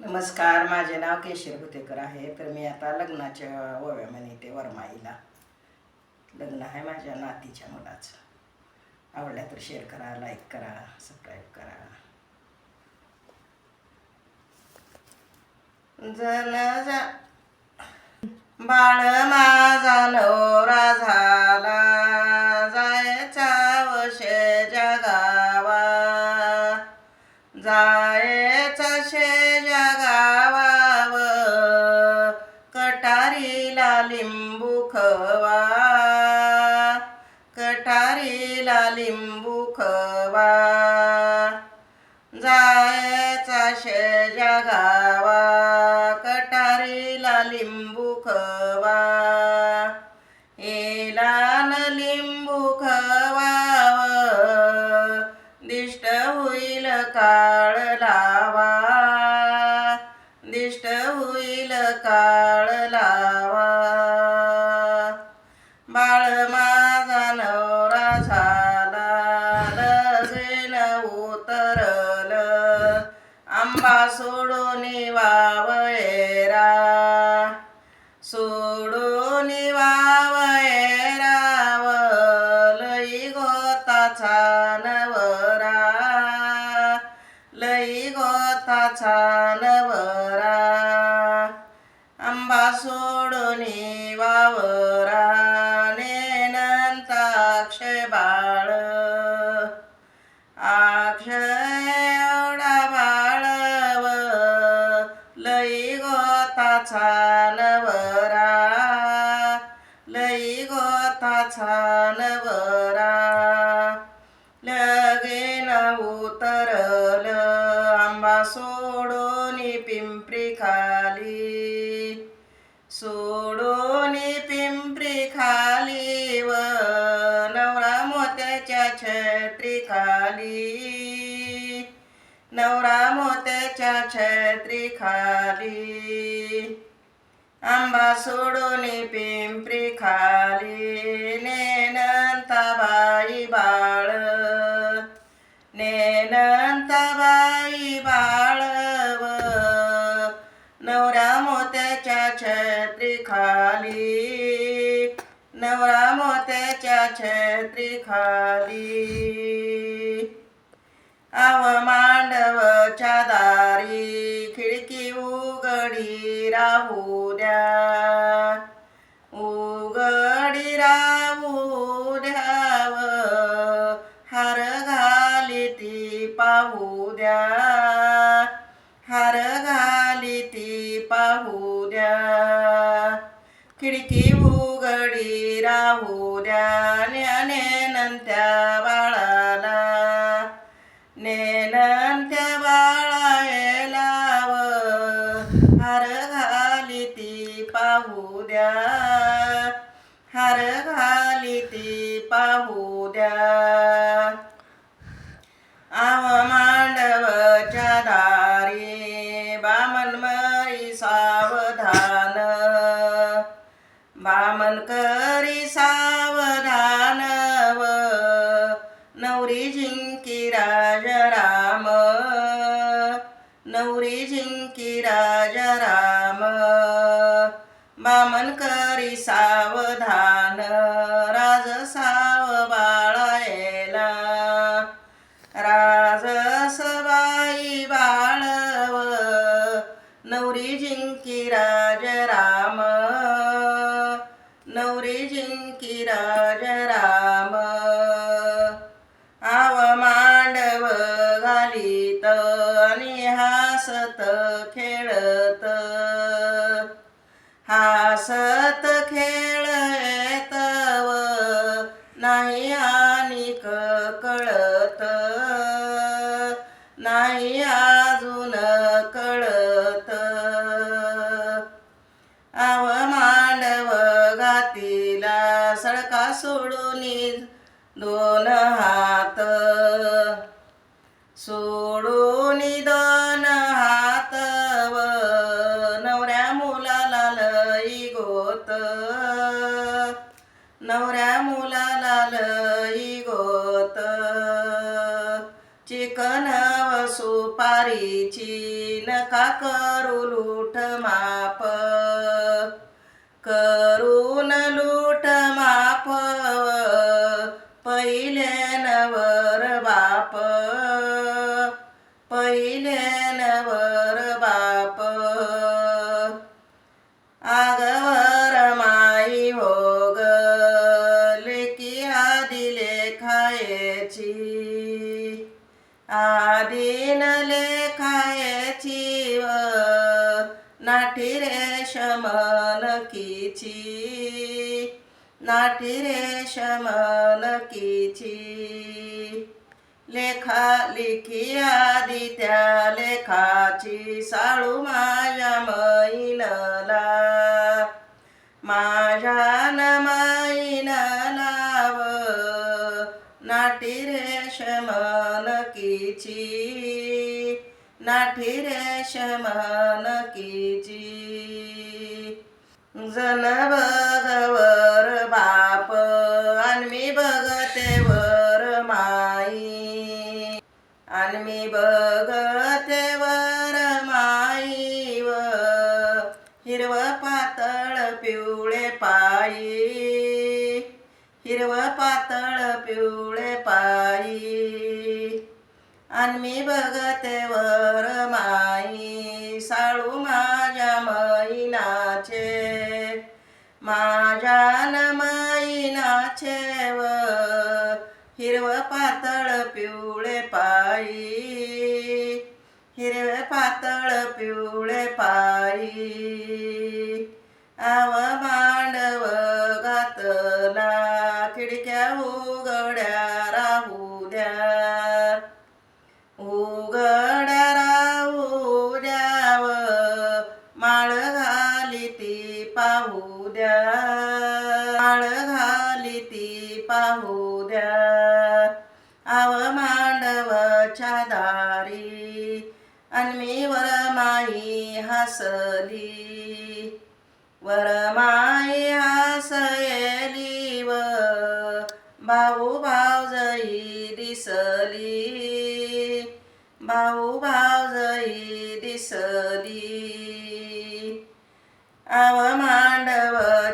नमस्कार माझे नाव केशर भुतेकर आहे. तर मी आता लग्नाच्या ओव्यामध्ये ते वरमाईला. लग्न आहे माझ्या नातीच्या मुलाचं. आवडल्या तर शेअर करा लाईक करा सबस्क्राईब करा. जन जा बाळ माझा नवरा झा खवा. कठारीला लिंबू खवा. जायचा शेजा गावा. कटारीला लिंबू खवा. येलान लिंबू खवाव. दिष्ट होईल काळ लावा. दिष्ट होईल काळ सोडून वावयराव लई गोता छानवरा. लई गोता छानवरा. आंबा सोडून वावरा. छानवरा. लगे लगेन उतरल आंबा सोडून पिंपरी खाली. सोडून पिंपरी खाली व नवरा मोत्याच्या छत्री खाली. नवरा मोत्याच्या छत्री खाली. आंबा सोडून पिंपरी खाली. नवरा मोत्याच्या छत्री खाली. आव मांडवच्या दारी खिडकी उघडी राहू द्या. उघडी राहू द्या ज्ञानेनंत्या बाळाला नेनंत्या बाळायला लाव हार घाली ती पाहू द्या. हार घाली ती पाहू द्या. हसत खेळत. हसत खेळत व नाही आणि कळत. नाही अजून कळत. आव मांडव गातीला सडका सोडून दोन हात. सोडू चिकन व सुपारीची नका करू लूट माप? करून लूट माप पहिले नवर बाप. पहिले नवर आदिन लेखायची व नाठी रेशम नकीची नाठी रेशम नकीची लेखा लिखी आदी त्या लेखाची साळू माय नाठी रेशम नकीची जन बघवर बाप आणि मी बघते वर माई। आणि मी बघते वर माई व हिरव पातळ पिवळे पायी हिरव पातळ पिवळे पायी आणि मी बघते वर माई साळू माझ्या मैनाचे. माझ्या न मैनाचे व हिरव पातळ पिवळे पायी. हिरवे पातळ पिवळे पायी. द्या माळ घाली ती पाहू द्या. आव मांडवच्या दारी आणि वरमाई हसली. वरमाई हसयली व भाऊ भावजई दिसली. भाऊ भावजई दिसली. आव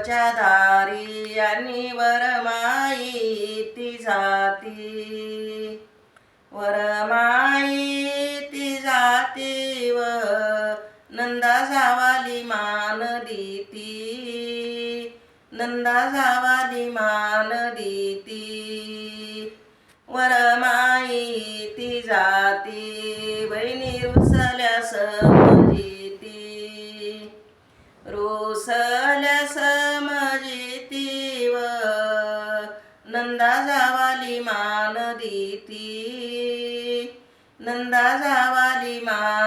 मांडवच्या दारी आणि वरमाई ती जाती. वरमाई ती जाती व नंदा जावाली मान दीती. नंदा जावाली मान दीती. वरमाई ती जाती. रोसल्या समजितीव व नंदा जावाली मान देती. नंदा जावाली मान